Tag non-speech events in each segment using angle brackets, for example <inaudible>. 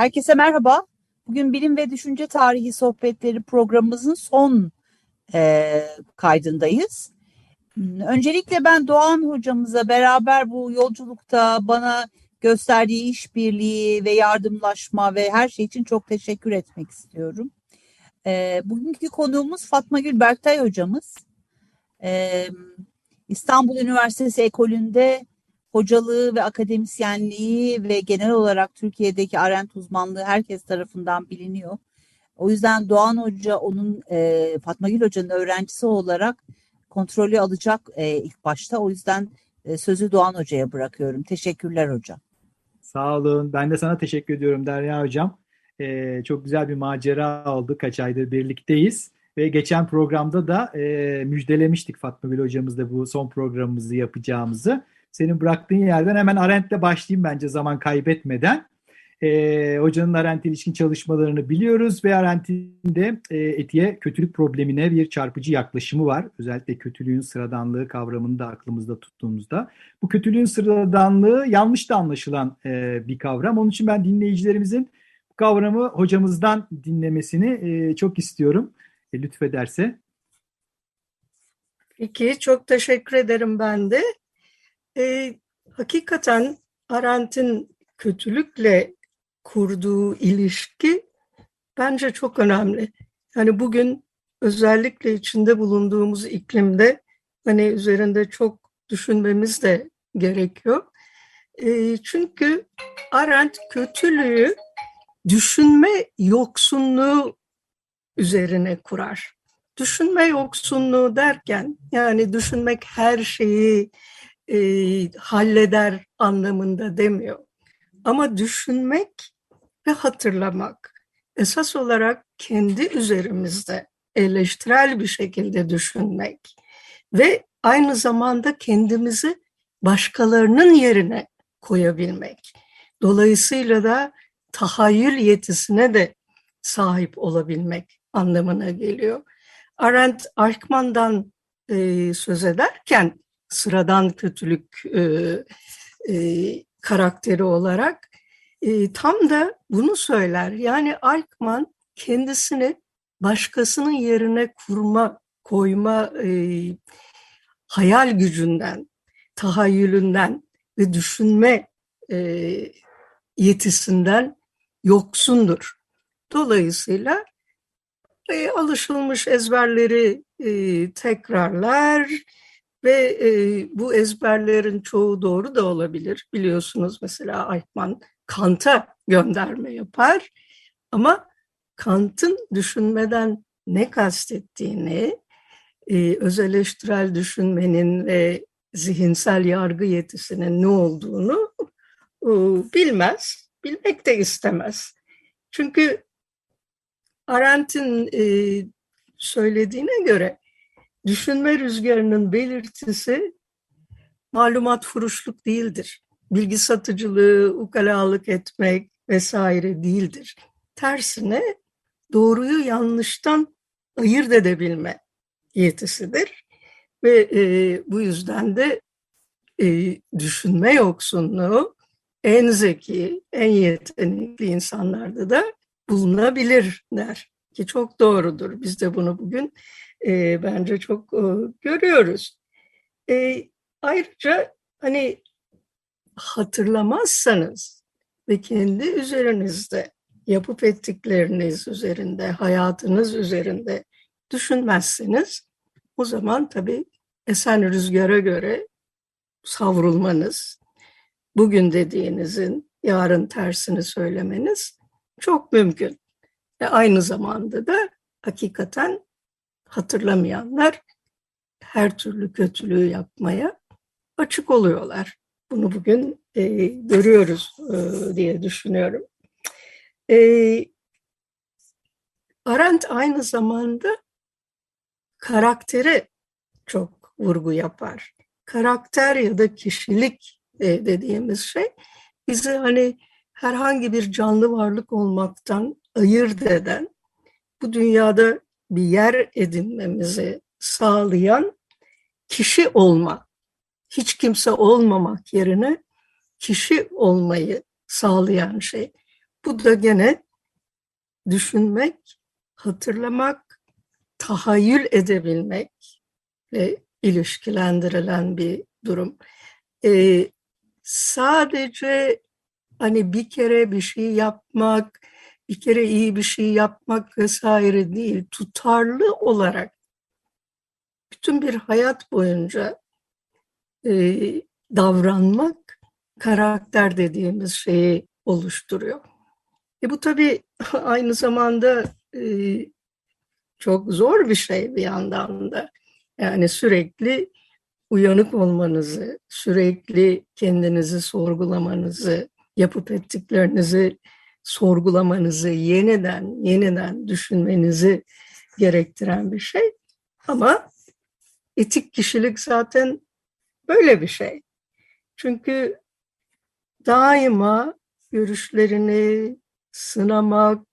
Herkese merhaba. Bugün Bilim ve Düşünce Tarihi Sohbetleri programımızın son e, kaydındayız. Öncelikle ben Doğan hocamıza beraber bu yolculukta bana gösterdiği işbirliği ve yardımlaşma ve her şey için çok teşekkür etmek istiyorum. E, bugünkü konuğumuz Fatma Gül Berktay hocamız. E, İstanbul Üniversitesi Ekolü'nde hocalığı ve akademisyenliği ve genel olarak Türkiye'deki Arendt uzmanlığı herkes tarafından biliniyor. O yüzden Doğan Hoca onun e, Fatma Gül Hoca'nın öğrencisi olarak kontrolü alacak e, ilk başta. O yüzden e, sözü Doğan Hoca'ya bırakıyorum. Teşekkürler hocam. Sağ olun. Ben de sana teşekkür ediyorum Derya Hocam. Ee, çok güzel bir macera oldu. Kaç aydır birlikteyiz. Ve geçen programda da e, müjdelemiştik Fatma Gül hocamızla bu son programımızı yapacağımızı. Senin bıraktığın yerden hemen Arendt'le başlayayım bence zaman kaybetmeden. E, hocanın Arendt ilişkin çalışmalarını biliyoruz ve Arendt'in de e, etiğe kötülük problemine bir çarpıcı yaklaşımı var. Özellikle kötülüğün sıradanlığı kavramını da aklımızda tuttuğumuzda. Bu kötülüğün sıradanlığı yanlış da anlaşılan e, bir kavram. Onun için ben dinleyicilerimizin bu kavramı hocamızdan dinlemesini e, çok istiyorum. E, lütfederse. Peki, çok teşekkür ederim ben de. E, hakikaten Arendt'in kötülükle kurduğu ilişki bence çok önemli. Yani bugün özellikle içinde bulunduğumuz iklimde hani üzerinde çok düşünmemiz de gerekiyor. E, çünkü Arendt kötülüğü düşünme yoksunluğu üzerine kurar. Düşünme yoksunluğu derken yani düşünmek her şeyi e, halleder anlamında demiyor. Ama düşünmek ve hatırlamak esas olarak kendi üzerimizde eleştirel bir şekilde düşünmek ve aynı zamanda kendimizi başkalarının yerine koyabilmek. Dolayısıyla da tahayyül yetisine de sahip olabilmek anlamına geliyor. Arendt Eichmann'dan e, söz ederken sıradan kötülük e, e, karakteri olarak e, tam da bunu söyler. Yani Eichmann kendisini başkasının yerine kurma, koyma e, hayal gücünden, tahayyülünden ve düşünme e, yetisinden yoksundur. Dolayısıyla e, alışılmış ezberleri e, tekrarlar, ve e, bu ezberlerin çoğu doğru da olabilir. Biliyorsunuz mesela Eichmann Kant'a gönderme yapar. Ama Kant'ın düşünmeden ne kastettiğini, e, öz eleştirel düşünmenin ve zihinsel yargı yetisinin ne olduğunu e, bilmez, bilmek de istemez. Çünkü Arendt'in e, söylediğine göre Düşünme rüzgarının belirtisi malumat furuşluk değildir. Bilgi satıcılığı, ukalalık etmek vesaire değildir. Tersine doğruyu yanlıştan ayırt edebilme yetisidir. Ve e, bu yüzden de e, düşünme yoksunluğu en zeki, en yetenekli insanlarda da bulunabilir der. Ki çok doğrudur. Biz de bunu bugün e, bence çok e, görüyoruz. E, ayrıca hani hatırlamazsanız ve kendi üzerinizde yapıp ettikleriniz üzerinde, hayatınız üzerinde düşünmezseniz o zaman tabii esen rüzgara göre savrulmanız, bugün dediğinizin yarın tersini söylemeniz çok mümkün. Ve aynı zamanda da hakikaten hatırlamayanlar her türlü kötülüğü yapmaya açık oluyorlar. Bunu bugün e, görüyoruz e, diye düşünüyorum. E, Arendt aynı zamanda karaktere çok vurgu yapar. Karakter ya da kişilik e, dediğimiz şey bizi hani herhangi bir canlı varlık olmaktan ayırt eden, bu dünyada bir yer edinmemizi sağlayan kişi olma, hiç kimse olmamak yerine kişi olmayı sağlayan şey. Bu da gene düşünmek, hatırlamak, tahayyül edebilmekle ilişkilendirilen bir durum. Ee, sadece hani bir kere bir şey yapmak, bir kere iyi bir şey yapmak vesaire değil, tutarlı olarak bütün bir hayat boyunca e, davranmak karakter dediğimiz şeyi oluşturuyor. E bu tabii <laughs> aynı zamanda e, çok zor bir şey bir yandan da. Yani sürekli uyanık olmanızı, sürekli kendinizi sorgulamanızı, yapıp ettiklerinizi sorgulamanızı, yeniden yeniden düşünmenizi gerektiren bir şey. Ama etik kişilik zaten böyle bir şey. Çünkü daima görüşlerini sınamak,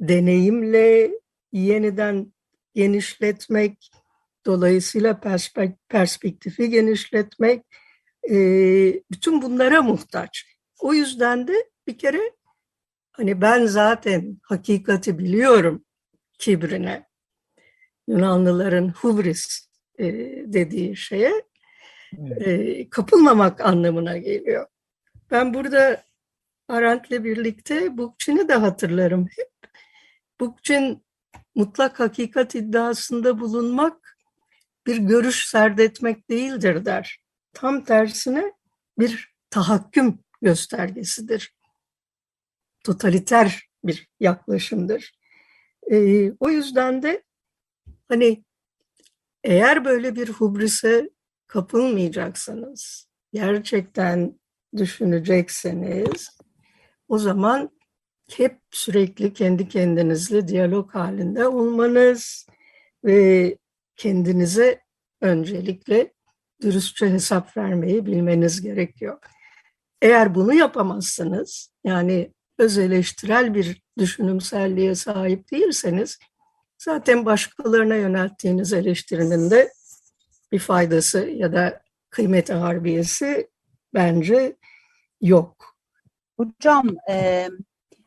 deneyimle yeniden genişletmek, dolayısıyla perspektifi genişletmek, bütün bunlara muhtaç. O yüzden de bir kere hani ben zaten hakikati biliyorum kibrine, Yunanlıların hubris dediği şeye evet. kapılmamak anlamına geliyor. Ben burada Arendt'le birlikte Bookchin'i de hatırlarım hep. Bookchin mutlak hakikat iddiasında bulunmak bir görüş serdetmek değildir der. Tam tersine bir tahakküm göstergesidir. Totaliter bir yaklaşımdır. Ee, o yüzden de hani eğer böyle bir hubrise kapılmayacaksanız, gerçekten düşünecekseniz o zaman hep sürekli kendi kendinizle diyalog halinde olmanız ve kendinize öncelikle dürüstçe hesap vermeyi bilmeniz gerekiyor. Eğer bunu yapamazsanız, yani öz eleştirel bir düşünümselliğe sahip değilseniz, zaten başkalarına yönelttiğiniz eleştirinin de bir faydası ya da kıymet harbiyesi bence yok. Hocam, e,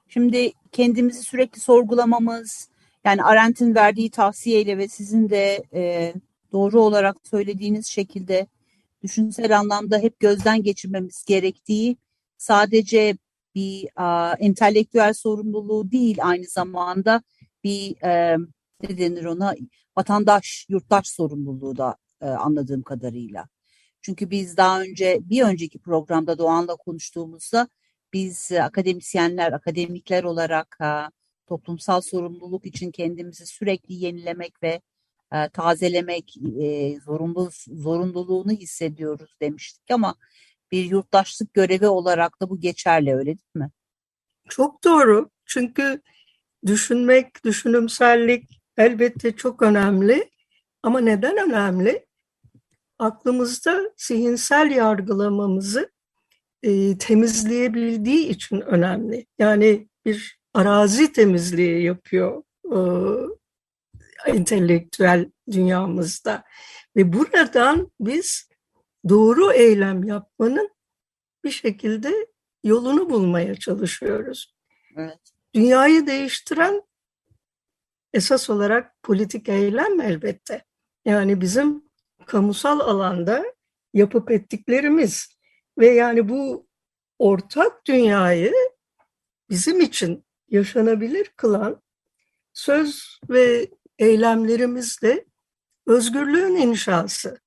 şimdi kendimizi sürekli sorgulamamız, yani Arendt'in verdiği tavsiyeyle ve sizin de e, doğru olarak söylediğiniz şekilde düşünsel anlamda hep gözden geçirmemiz gerektiği sadece bir a, entelektüel sorumluluğu değil aynı zamanda bir e, ne denir ona vatandaş, yurttaş sorumluluğu da e, anladığım kadarıyla. Çünkü biz daha önce bir önceki programda Doğan'la konuştuğumuzda biz e, akademisyenler, akademikler olarak e, toplumsal sorumluluk için kendimizi sürekli yenilemek ve e, tazelemek e, zorunlu, zorunluluğunu hissediyoruz demiştik ama bir yurttaşlık görevi olarak da bu geçerli öyle değil mi? Çok doğru. Çünkü düşünmek, düşünümsellik elbette çok önemli. Ama neden önemli? Aklımızda zihinsel yargılamamızı e, temizleyebildiği için önemli. Yani bir arazi temizliği yapıyor e, entelektüel dünyamızda. Ve buradan biz doğru eylem yapmanın bir şekilde yolunu bulmaya çalışıyoruz. Evet. Dünyayı değiştiren esas olarak politik eylem elbette. Yani bizim kamusal alanda yapıp ettiklerimiz ve yani bu ortak dünyayı bizim için yaşanabilir kılan söz ve eylemlerimizle özgürlüğün inşası.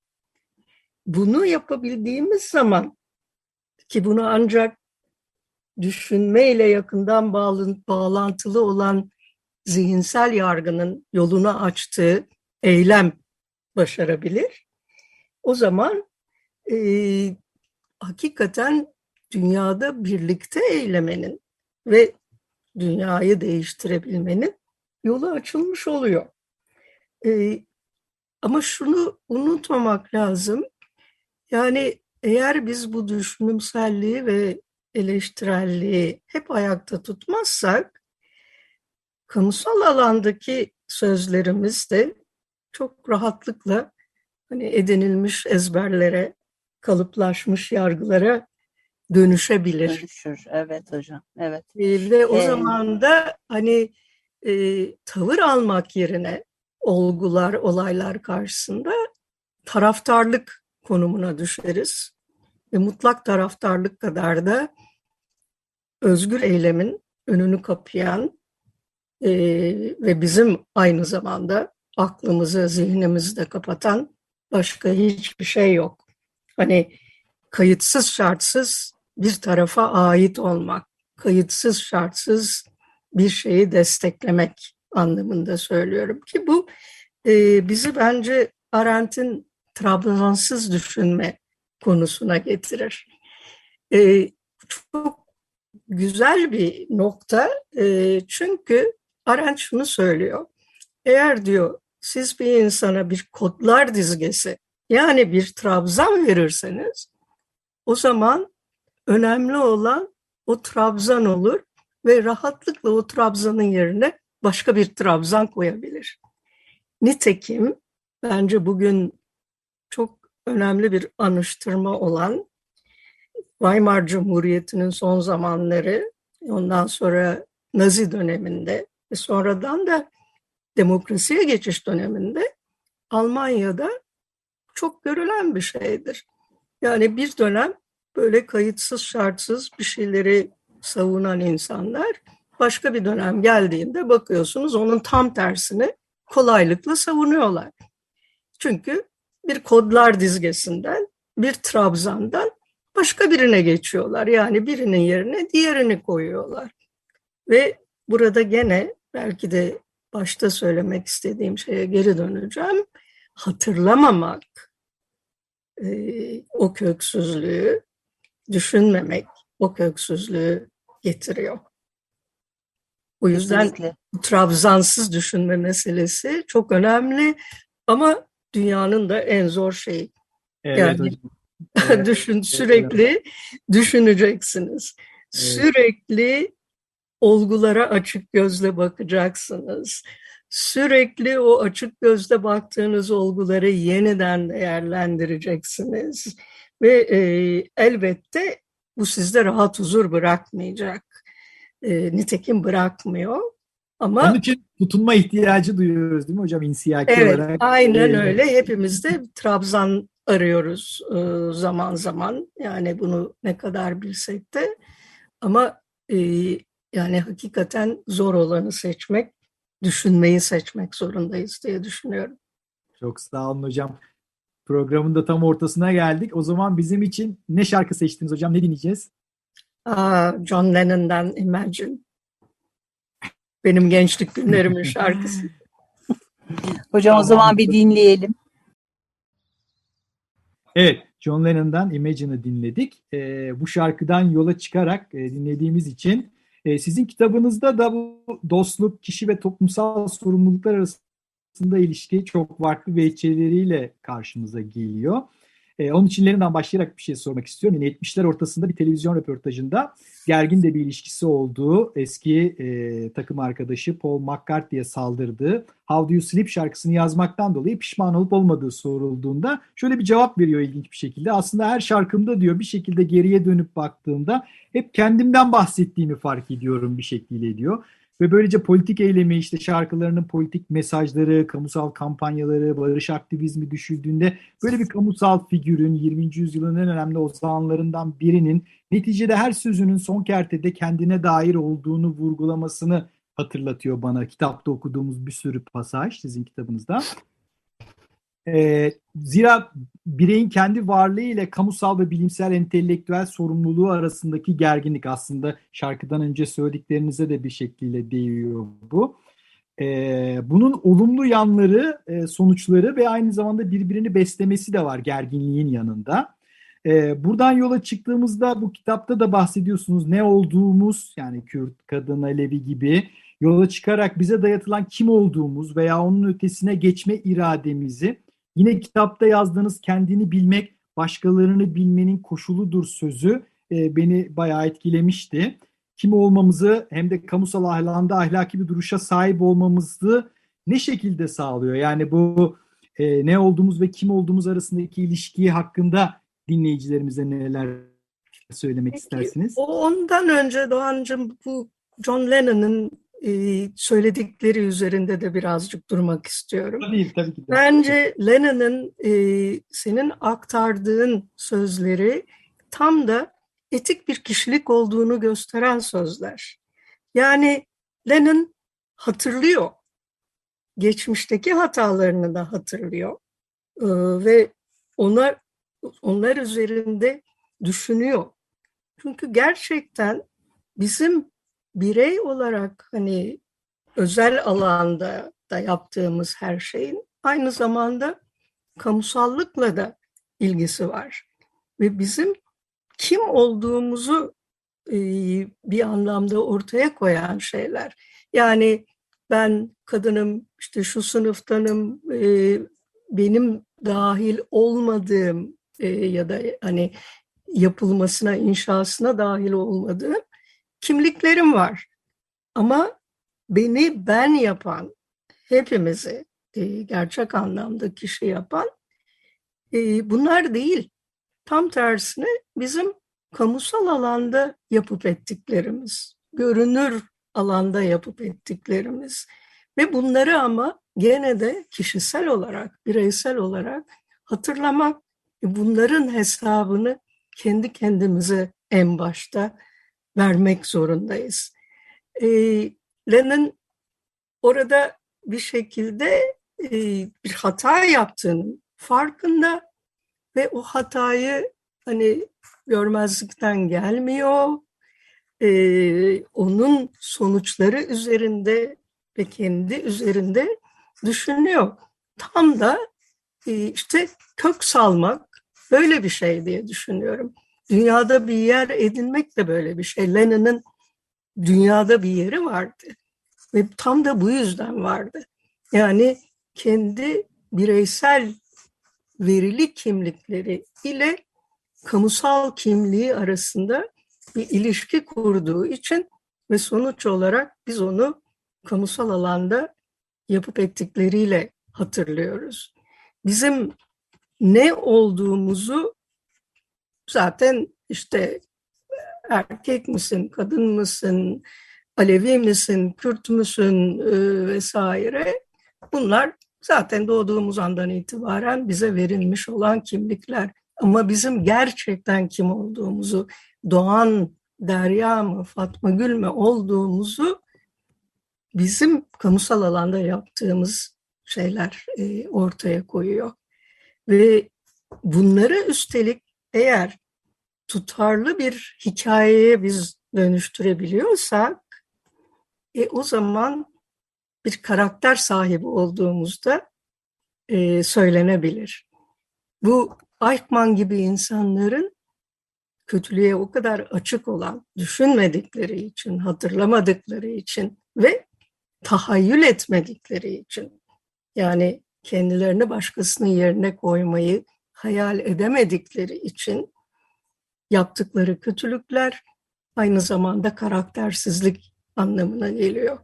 Bunu yapabildiğimiz zaman ki bunu ancak düşünmeyle yakından bağlantılı olan zihinsel yargının yolunu açtığı eylem başarabilir. O zaman e, hakikaten dünyada birlikte eylemenin ve dünyayı değiştirebilmenin yolu açılmış oluyor. E, ama şunu unutmamak lazım. Yani eğer biz bu düşünümselliği ve eleştirelliği hep ayakta tutmazsak kamusal alandaki sözlerimiz de çok rahatlıkla hani edinilmiş ezberlere, kalıplaşmış yargılara dönüşebilir. Dönüşür. Evet hocam. Evet. E, ve o Ee, zaman da hani e, tavır almak yerine olgular, olaylar karşısında taraftarlık konumuna düşeriz. Ve mutlak taraftarlık kadar da özgür eylemin önünü kapayan e, ve bizim aynı zamanda aklımızı, zihnimizi de kapatan başka hiçbir şey yok. Hani kayıtsız şartsız bir tarafa ait olmak, kayıtsız şartsız bir şeyi desteklemek anlamında söylüyorum ki bu e, bizi bence Arendt'in Trabzonsuz düşünme konusuna getirir. E, çok güzel bir nokta e, çünkü Arendt şunu söylüyor. Eğer diyor siz bir insana bir kodlar dizgesi yani bir trabzan verirseniz o zaman önemli olan o trabzan olur ve rahatlıkla o trabzanın yerine başka bir trabzan koyabilir. Nitekim bence bugün önemli bir anıştırma olan Weimar Cumhuriyeti'nin son zamanları, ondan sonra Nazi döneminde ve sonradan da demokrasiye geçiş döneminde Almanya'da çok görülen bir şeydir. Yani bir dönem böyle kayıtsız şartsız bir şeyleri savunan insanlar başka bir dönem geldiğinde bakıyorsunuz onun tam tersini kolaylıkla savunuyorlar. Çünkü bir kodlar dizgesinden, bir trabzandan başka birine geçiyorlar. Yani birinin yerine diğerini koyuyorlar. Ve burada gene belki de başta söylemek istediğim şeye geri döneceğim. Hatırlamamak e, o köksüzlüğü, düşünmemek o köksüzlüğü getiriyor. O yüzden Kesinlikle. Trabzansız düşünme meselesi çok önemli ama dünyanın da en zor şeyi. Evet Yani- hocam. <laughs> Evet. Düşün sürekli düşüneceksiniz. Sürekli olgulara açık gözle bakacaksınız. Sürekli o açık gözle baktığınız olguları yeniden değerlendireceksiniz. Ve e, elbette bu sizde rahat huzur bırakmayacak. E, nitekim bırakmıyor. Ama Onun için tutunma ihtiyacı duyuyoruz değil mi hocam insiyaki Evet, olarak? aynen Ee, öyle. Hepimiz de Trabzan arıyoruz e, zaman zaman. Yani bunu ne kadar bilsek de. Ama e, yani hakikaten zor olanı seçmek, düşünmeyi seçmek zorundayız diye düşünüyorum. Çok sağ olun hocam. Programın da tam ortasına geldik. O zaman bizim için ne şarkı seçtiniz hocam? Ne dinleyeceğiz? Aa, John Lennon'dan Imagine. Benim gençlik günlerimin şarkısı. <laughs> Hocam o zaman bir dinleyelim. Evet, John Lennon'dan Imagine'ı dinledik. Ee, bu şarkıdan yola çıkarak e, dinlediğimiz için e, sizin kitabınızda da bu dostluk, kişi ve toplumsal sorumluluklar arasında ilişki çok farklı veçeleriyle karşımıza geliyor. E, onun için Lennon'dan başlayarak bir şey sormak istiyorum. Yani 70'ler ortasında bir televizyon röportajında gergin de bir ilişkisi olduğu eski e, takım arkadaşı Paul McCartney'e saldırdığı How Do You Sleep şarkısını yazmaktan dolayı pişman olup olmadığı sorulduğunda şöyle bir cevap veriyor ilginç bir şekilde. Aslında her şarkımda diyor bir şekilde geriye dönüp baktığımda hep kendimden bahsettiğimi fark ediyorum bir şekilde diyor. Ve böylece politik eylemi işte şarkılarının politik mesajları, kamusal kampanyaları, barış aktivizmi düşüldüğünde böyle bir kamusal figürün 20. yüzyılın en önemli ozanlarından birinin neticede her sözünün son kertede kendine dair olduğunu vurgulamasını hatırlatıyor bana kitapta okuduğumuz bir sürü pasaj sizin kitabınızda. Ee, zira bireyin kendi varlığı ile kamusal ve bilimsel entelektüel sorumluluğu arasındaki gerginlik aslında şarkıdan önce söylediklerinize de bir şekilde değiyor bu. Ee, bunun olumlu yanları, e, sonuçları ve aynı zamanda birbirini beslemesi de var gerginliğin yanında. Ee, buradan yola çıktığımızda bu kitapta da bahsediyorsunuz ne olduğumuz yani Kürt, kadın, Alevi gibi yola çıkarak bize dayatılan kim olduğumuz veya onun ötesine geçme irademizi yine kitapta yazdığınız kendini bilmek başkalarını bilmenin koşuludur sözü e, beni bayağı etkilemişti. Kim olmamızı hem de kamusal ahlanda ahlaki bir duruşa sahip olmamızı ne şekilde sağlıyor? Yani bu e, ne olduğumuz ve kim olduğumuz arasındaki ilişkiyi hakkında dinleyicilerimize neler söylemek Peki, istersiniz? O ondan önce Doğancığım bu John Lennon'ın söyledikleri üzerinde de birazcık durmak istiyorum. Tabii tabii ki de. Bence Lennon'ın e, senin aktardığın sözleri tam da etik bir kişilik olduğunu gösteren sözler. Yani Lennon hatırlıyor. Geçmişteki hatalarını da hatırlıyor. Ee, ve onlar onlar üzerinde düşünüyor. Çünkü gerçekten bizim birey olarak hani özel alanda da yaptığımız her şeyin aynı zamanda kamusallıkla da ilgisi var. Ve bizim kim olduğumuzu e, bir anlamda ortaya koyan şeyler. Yani ben kadınım, işte şu sınıftanım, e, benim dahil olmadığım e, ya da hani yapılmasına, inşasına dahil olmadığım kimliklerim var. Ama beni ben yapan, hepimizi e, gerçek anlamda kişi yapan e, bunlar değil. Tam tersine bizim kamusal alanda yapıp ettiklerimiz, görünür alanda yapıp ettiklerimiz ve bunları ama gene de kişisel olarak, bireysel olarak hatırlamak, bunların hesabını kendi kendimize en başta vermek zorundayız. Lennon orada bir şekilde bir hata yaptığının farkında ve o hatayı hani görmezlikten gelmiyor. Onun sonuçları üzerinde ve kendi üzerinde düşünüyor. Tam da işte kök salmak böyle bir şey diye düşünüyorum. Dünyada bir yer edinmek de böyle bir şey. Lenin'in dünyada bir yeri vardı. Ve tam da bu yüzden vardı. Yani kendi bireysel verili kimlikleri ile kamusal kimliği arasında bir ilişki kurduğu için ve sonuç olarak biz onu kamusal alanda yapıp ettikleriyle hatırlıyoruz. Bizim ne olduğumuzu zaten işte erkek misin, kadın mısın, Alevi misin, Kürt müsün e, vesaire bunlar zaten doğduğumuz andan itibaren bize verilmiş olan kimlikler. Ama bizim gerçekten kim olduğumuzu, Doğan Derya mı, Fatma Gül mü olduğumuzu bizim kamusal alanda yaptığımız şeyler e, ortaya koyuyor. Ve bunları üstelik eğer tutarlı bir hikayeye biz dönüştürebiliyorsak e, o zaman bir karakter sahibi olduğumuzda e, söylenebilir. Bu Eichmann gibi insanların kötülüğe o kadar açık olan, düşünmedikleri için, hatırlamadıkları için ve tahayyül etmedikleri için yani kendilerini başkasının yerine koymayı hayal edemedikleri için yaptıkları kötülükler aynı zamanda karaktersizlik anlamına geliyor.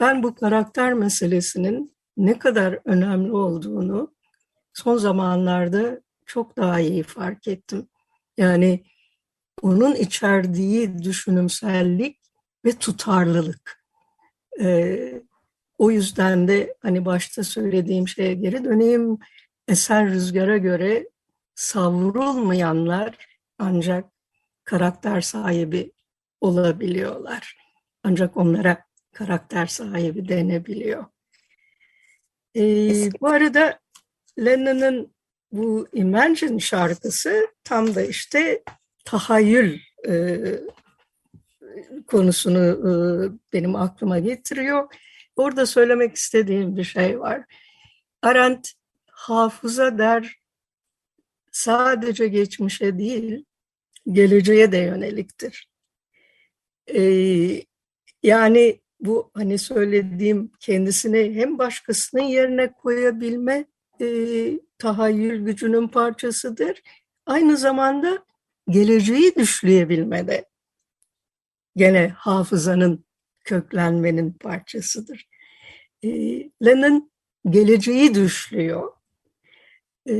Ben bu karakter meselesinin ne kadar önemli olduğunu son zamanlarda çok daha iyi fark ettim. Yani onun içerdiği düşünümsellik ve tutarlılık. Ee, o yüzden de hani başta söylediğim şeye geri döneyim. Esen rüzgara göre savrulmayanlar ancak karakter sahibi olabiliyorlar. Ancak onlara karakter sahibi denebiliyor. Ee, bu arada Lennon'ın bu Imagine şarkısı tam da işte tahayyül e, konusunu e, benim aklıma getiriyor. Orada söylemek istediğim bir şey var. Arendt hafıza der sadece geçmişe değil, geleceğe de yöneliktir. Ee, yani bu hani söylediğim kendisini hem başkasının yerine koyabilme e, tahayyül gücünün parçasıdır. Aynı zamanda geleceği düşleyebilme de gene hafızanın köklenmenin parçasıdır. E, Lennon geleceği düşlüyor. E,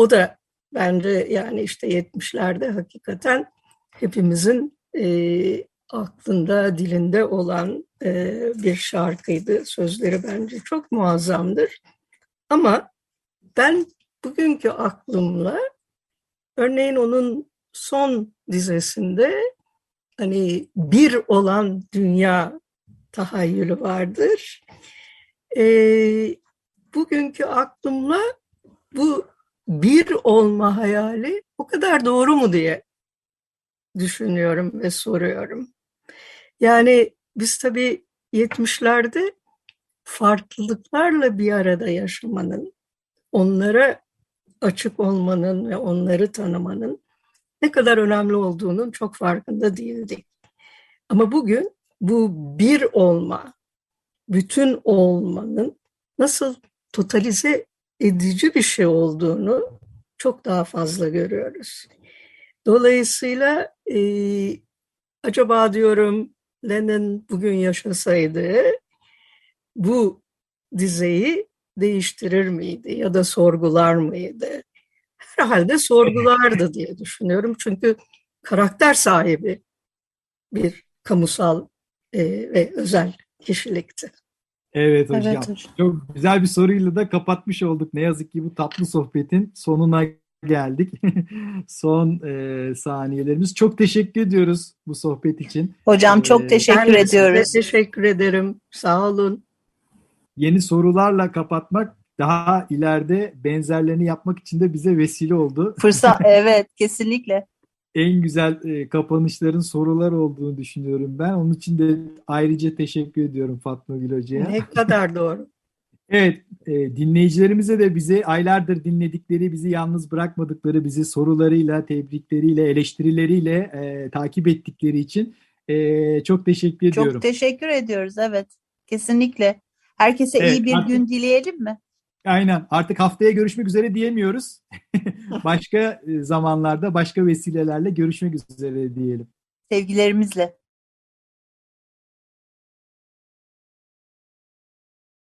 o da Bence yani işte 70'lerde hakikaten hepimizin e, aklında, dilinde olan e, bir şarkıydı. Sözleri bence çok muazzamdır. Ama ben bugünkü aklımla örneğin onun son dizesinde hani bir olan dünya tahayyülü vardır. E, bugünkü aklımla bu bir olma hayali o kadar doğru mu diye düşünüyorum ve soruyorum. Yani biz tabii 70'lerde farklılıklarla bir arada yaşamanın, onlara açık olmanın ve onları tanımanın ne kadar önemli olduğunun çok farkında değildik. Ama bugün bu bir olma, bütün olmanın nasıl totalize edici bir şey olduğunu çok daha fazla görüyoruz. Dolayısıyla e, acaba diyorum Lennon bugün yaşasaydı bu dizeyi değiştirir miydi ya da sorgular mıydı? Herhalde sorgulardı diye düşünüyorum. Çünkü karakter sahibi bir kamusal e, ve özel kişilikti. Evet hocam. Evet hocam. Çok güzel bir soruyla da kapatmış olduk. Ne yazık ki bu tatlı sohbetin sonuna geldik. <laughs> Son e, saniyelerimiz. Çok teşekkür ediyoruz bu sohbet için. Hocam Ee, çok teşekkür Ben ediyoruz. teşekkür ederim. Sağ olun. Yeni sorularla kapatmak daha ileride benzerlerini yapmak için de bize vesile oldu. Fırsat <laughs> evet kesinlikle. En güzel e, kapanışların sorular olduğunu düşünüyorum ben. Onun için de ayrıca teşekkür ediyorum Fatma Gül Hoca'ya. Ne kadar doğru. <laughs> Evet, e, dinleyicilerimize de bizi aylardır dinledikleri, bizi yalnız bırakmadıkları, bizi sorularıyla, tebrikleriyle, eleştirileriyle e, takip ettikleri için e, çok teşekkür ediyorum. Çok teşekkür ediyoruz evet. Kesinlikle. Herkese Evet, iyi bir artık- gün dileyelim mi? Aynen. Artık haftaya görüşmek üzere diyemiyoruz. <laughs> başka e, zamanlarda, başka vesilelerle görüşmek üzere diyelim. Sevgilerimizle.